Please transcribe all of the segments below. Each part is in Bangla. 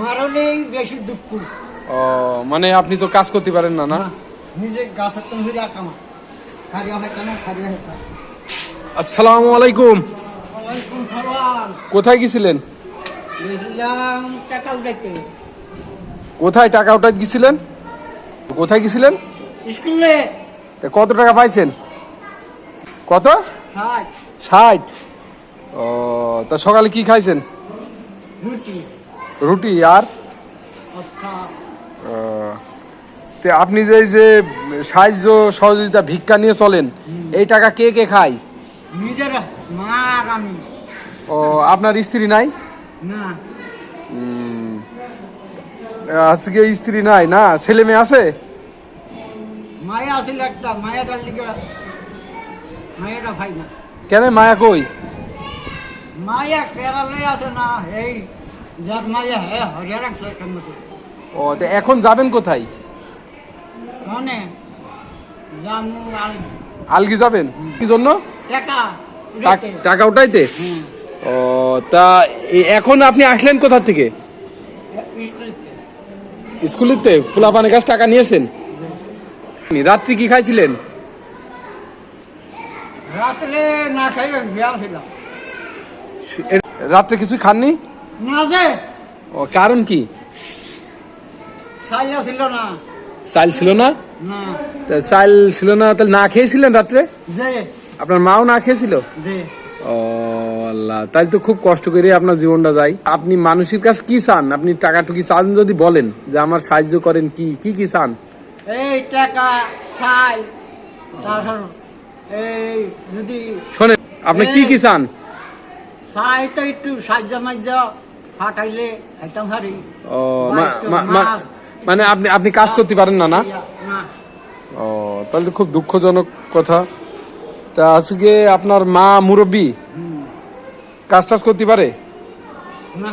মারলেই বেশি দুঃখ। ও মানে আপনি তো কাজ করতে পারেন না না? নিজে গাছের তো ফিরে কামা খারিয়া হয় কেন? খারিয়া হয় আসসালামু আলাইকুম। ওয়ালাইকুম সালাম। কোথায় গেছিলেন? গেছিলাম টাকা উঠাইতে। কোথায় টাকা উঠাই গেছিলেন? কোথায় গেছিলেন? স্কুলে। তা কত টাকা পাইছেন? কত? ষাট। ষাট। ও তা সকালে কি খাইছেন? রুটি। রুটি আর? তে আপনি যে যে সাহায্য সহযোগিতা ভিক্ষা নিয়ে চলেন এই টাকা কে কে খায়? নিজের মা আর আমি। ও আপনার স্ত্রী নাই? না। আজকে স্ত্রী নাই না? ছেলে মেয়ে আছে? মায়া আছিল একটা মায়াটার লিগে মায়াটা ভাই না। কেন? মায়া কই? মায়া কেরালে আছে না এই যার হরিয়া রাখছে ও তে এখন যাবেন কোথায়? মানে জামু আল আলগি যাবেন? কি জন্য? টাকা টাক- উঠাইতে। ও তা এখন আপনি আসলেন কোথা থেকে? স্কুলেতে। স্কুলেতে? ফুলা পানি গাছ টাকা নিয়েছেন? রাত্রি কি খাইছিলেন? রাত্রে না খাই রাত্রে কিছু খাননি? না যে ও কারণ কি? সাইয়া ছিল না। চাল ছিল না? না। চাল ছিল না তাহলে না খেয়েছিলেন রাত্রে? যে। আপনার মাও না খেয়েছিল? যে। ও আল্লাহ তাই তো খুব কষ্ট করে আপনার জীবনটা যায়। আপনি মানুষের কাছে কি চান? আপনি টাকাটুকি চান যদি বলেন যে আমার সাহায্য করেন কি কি কি চান? এই টাকা ছাই তারপর এই যদি শোনেন আপনি কি কি চান? তো একটু সাহায্য মাজ্য ফাটাইলে খাইতাম হারি। ও মানে আপনি আপনি কাজ করতে পারেন না না? ও তাহলে তো খুব দুঃখজনক কথা। তা আজকে আপনার মা মুরব্বী কাজ টাজ করতে পারে? না।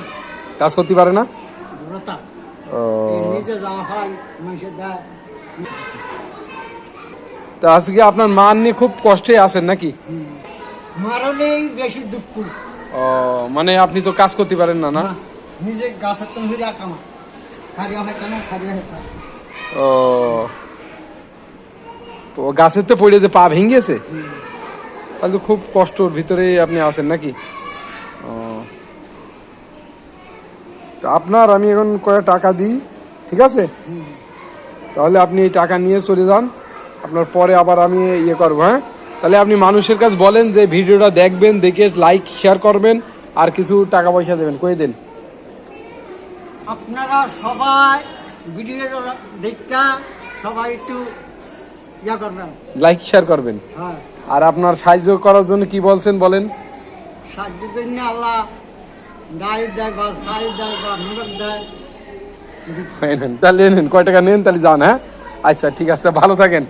কাজ করতে পারে না? তা আজকে আপনার মা নিয়ে খুব কষ্টে আছেন নাকি? মারলেই বেশি দুঃখ। ও মানে আপনি তো কাজ করতে পারেন না না? নিজে গাছের তো ফিরে কামা খারিয়া হয় কেন? খারিয়া হয় ও তো গাছের তো পড়ে যে পা ভেঙেছে? তাহলে তো খুব কষ্টর ভিতরে আপনি আছেন নাকি? ও তো আপনার আমি এখন কয়েক টাকা দিই ঠিক আছে? তাহলে আপনি এই টাকা নিয়ে চলে যান আপনার পরে আবার আমি ইয়ে করব হ্যাঁ? তাহলে আপনি মানুষের কাছে বলেন যে ভিডিওটা দেখবেন দেখে লাইক শেয়ার করবেন আর কিছু টাকা পয়সা দেবেন কই দেন? আপনারা সবাই ভিডিও দেখা সবাই একটু ইয়া করবেন। লাইক শেয়ার করবেন? হ্যাঁ। আর আপনার সাহায্য করার জন্য কি বলছেন বলেন? সাহায্য জন্য আল্লাহ। গাড়ি দেয় বা সাইড দেয় বা মোটর দেয়। তাহলে নেন কয় টাকা নেন তাহলে যান হ্যাঁ? আচ্ছা ঠিক আছে ভালো থাকেন।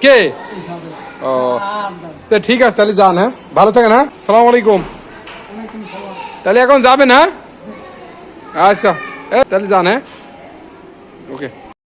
কে? ও। তো ঠিক আছে তাহলে যান হ্যাঁ? ভালো থাকেন হ্যাঁ? সালাম আলাইকুম। তাহলে এখন যাবেন হ্যাঁ? আচ্ছা। তাহলে যান হ্যাঁ?